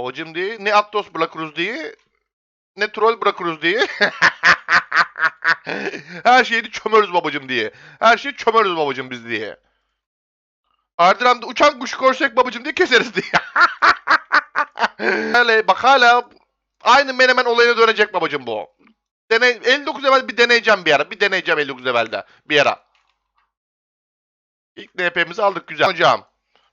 Babacım diye ne Attos bırakırız diye ne troll bırakırız diye. Her şeyi çömeriz babacım diye. Her şeyi çömeriz babacım biz diye. Ardından da uçan kuş görsek babacım diye keseriz diye. Hele bak hala aynı menemen olayına dönecek babacım bu. Deney, 59 level bir deneyeceğim bir ara. Bir deneyeceğim 59 levelde bir ara. İlk NP'mizi aldık güzel. Hocam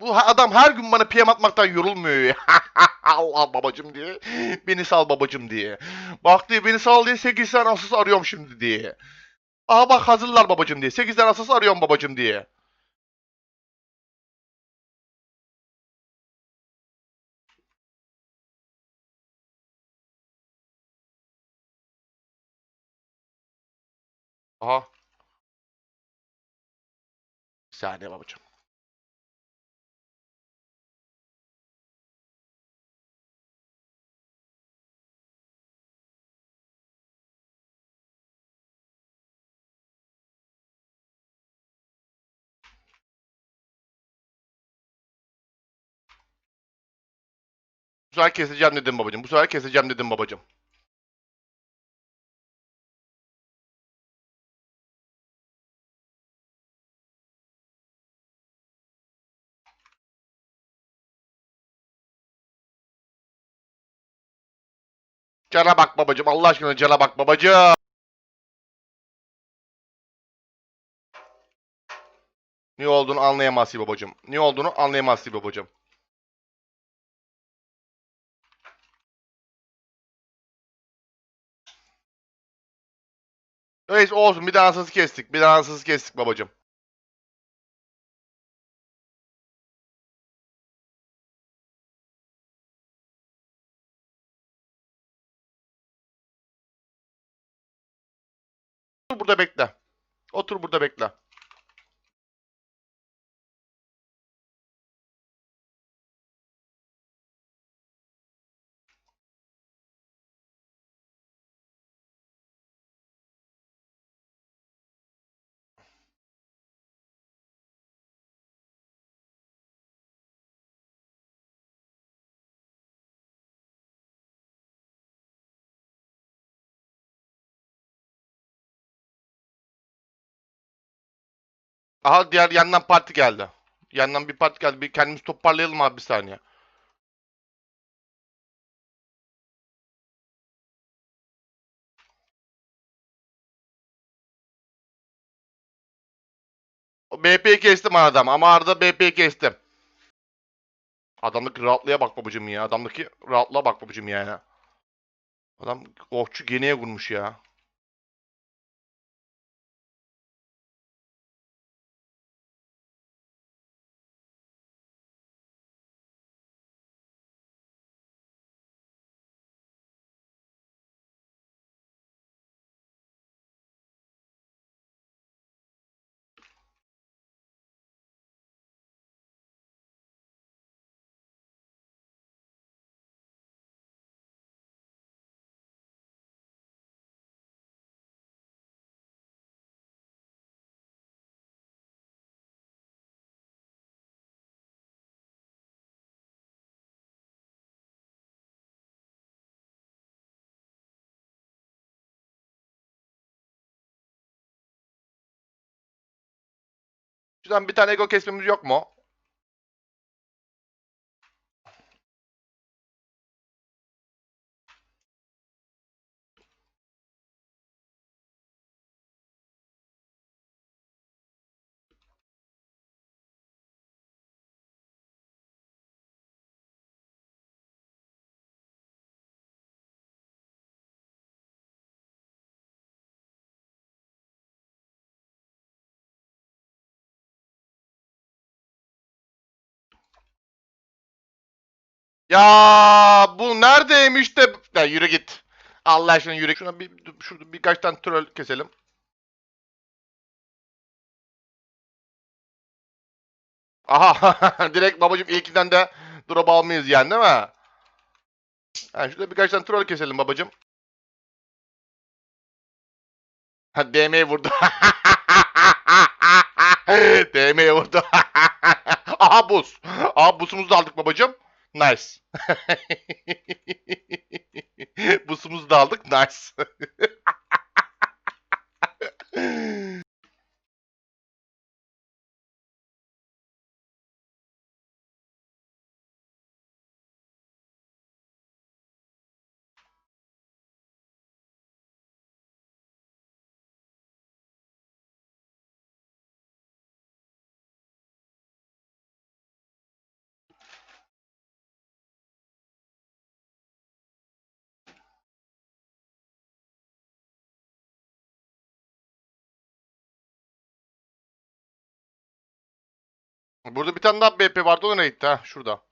bu adam her gün bana PM atmaktan yorulmuyor ya. Allah babacım diye. Beni sal babacım diye. Bak diye beni sal diye 8 tane asas arıyorum şimdi diye. Aha bak hazırlar babacım diye. 8 tane asas arıyorum babacım diye. Aha. Bir saniye babacım. Bu sefer keseceğim dedim babacım. Bu sefer keseceğim dedim babacım. Cana bak babacım. Allah aşkına cana bak babacım. Ne olduğunu anlayamazsın babacım. Ne olduğunu anlayamazsın babacım. Neyse olsun bir dansız kestik. Bir dansız kestik babacım. Otur burada bekle. Otur burada bekle. Aha diğer yandan parti geldi. Yandan bir parti geldi. Bir kendimizi toparlayalım abi bir saniye. BP'yi kestim adam ama arada BP'yi kestim. Adamdaki rahatlığa bak babacım ya. Adamdaki rahatlığa bak babacım yani. Adam okçu geniye vurmuş ya. Şuradan bir tane ego kesmemiz yok mu? Ya bu neredeymiş de... Ya yürü git. Allah aşkına yürü. Şuna bir, şurada birkaç tane troll keselim. Aha direkt babacım ilkinden de drop almayız yani değil mi? Ha, şurada birkaç tane troll keselim babacım. Ha DM'ye vurdu. DM'ye vurdu. Aha buz. Aha buzumuzu da aldık babacım. Nice. Busumuzu da aldık. Nice. Burada bir tane daha BP vardı. O nereye gitti? Ha, şurada.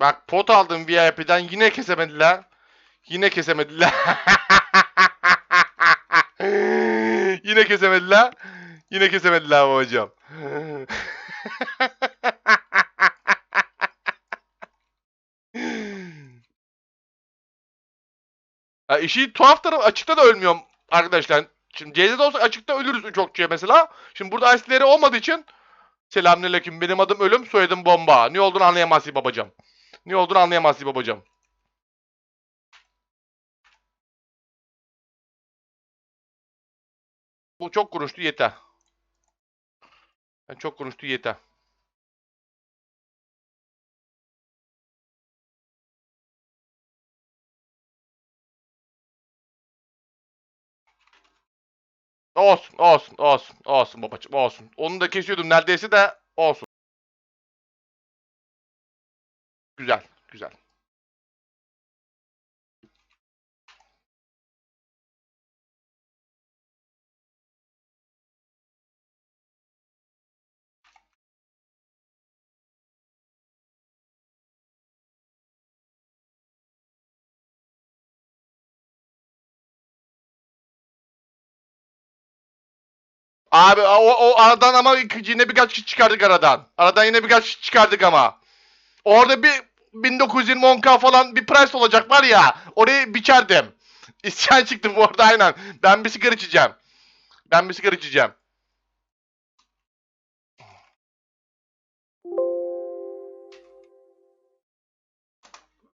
Bak pot aldım VIP'den yine kesemediler. Yine kesemediler. yine kesemediler. Yine kesemediler babacığım. ya işi tuhaf tarafı açıkta da ölmüyorum arkadaşlar. Şimdi CZ'de olsa açıkta ölürüz çokçuya mesela. Şimdi burada ice'leri olmadığı için Selamünaleyküm. Benim adım Ölüm, soyadım Bomba. Ne olduğunu anlayamazsın babacığım. Ne olduğunu anlayamazsın babacığım. Bu çok konuştu yeter. Ben çok konuştu yeter. Olsun, olsun, olsun, olsun babacığım, olsun. Onu da kesiyordum neredeyse de olsun. Güzel, güzel. Abi o, o aradan ama yine birkaç kişi çıkardık aradan. Aradan yine birkaç kişi çıkardık ama. Orada bir 1920 10k falan bir price olacak var ya. Orayı biçerdim. İsyan çıktım bu arada aynen. Ben bir sigara içeceğim. Ben bir sigara içeceğim.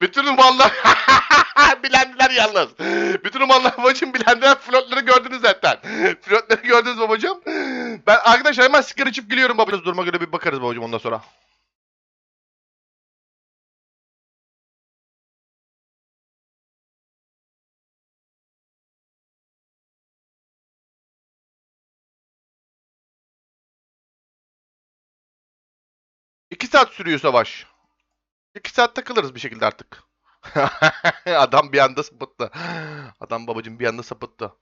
Bütün umanlar bilendiler yalnız. Bütün umanlar babacım bilendiler flörtleri gördünüz zaten. flörtleri gördünüz babacım. Ben arkadaşlar hemen sigara içip geliyorum babacım. Duruma göre bir bakarız babacım ondan sonra. İki saat sürüyor savaş. İki saat takılırız bir şekilde artık. Adam bir anda sapıttı. Adam babacım bir anda sapıttı.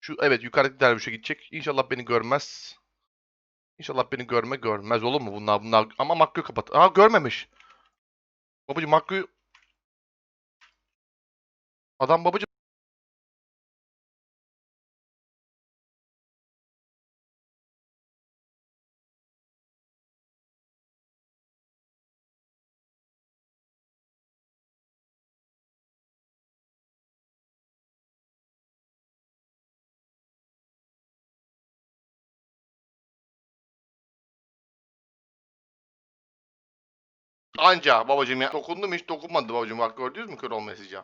Şu evet yukarıdaki dervişe gidecek. İnşallah beni görmez. İnşallah beni görme görmez olur mu bunlar bunlar ama Makku'yu kapat. Aa görmemiş. Babacım Makku'yu Adam babacım Anca babacım ya. Dokundu mu hiç dokunmadı babacım. Bak gördünüz mü kör olmayı sizce?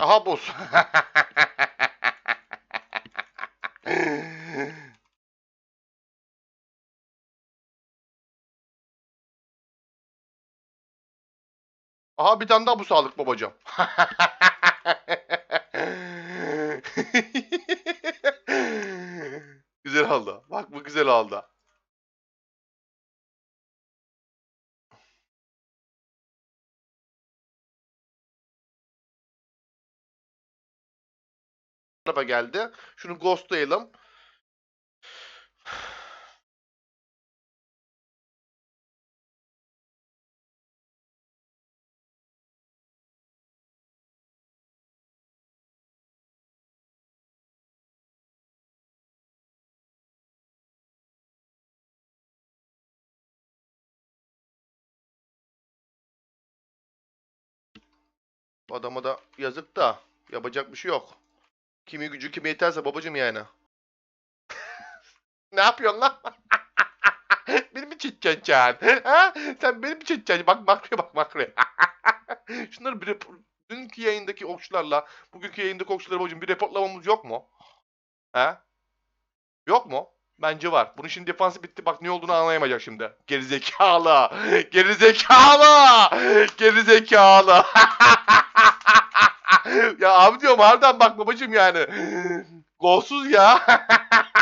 Aha boz. Aha bir tane daha bu sağlık babacığım. güzel oldu. Bak bu güzel oldu. Araba geldi. Şunu ghostlayalım. Adama da yazık da yapacak bir şey yok. Kimi gücü kime yeterse babacım yani. ne yapıyorsun lan? beni mi çekeceksin can? Ha? Sen beni mi çekeceksin? Bak makroya bak makroya. Şunları bir. Dünkü yayındaki okçularla bugünkü yayındaki okçuları babacım bir reportlamamız yok mu? Ha? Yok mu? Bence var. Bunun şimdi defansı bitti. Bak ne olduğunu anlayamayacak şimdi. Gerizekalı. Gerizekalı. Gerizekalı. Ya abi diyorum harbiden bak babacım yani. Golsuz ya.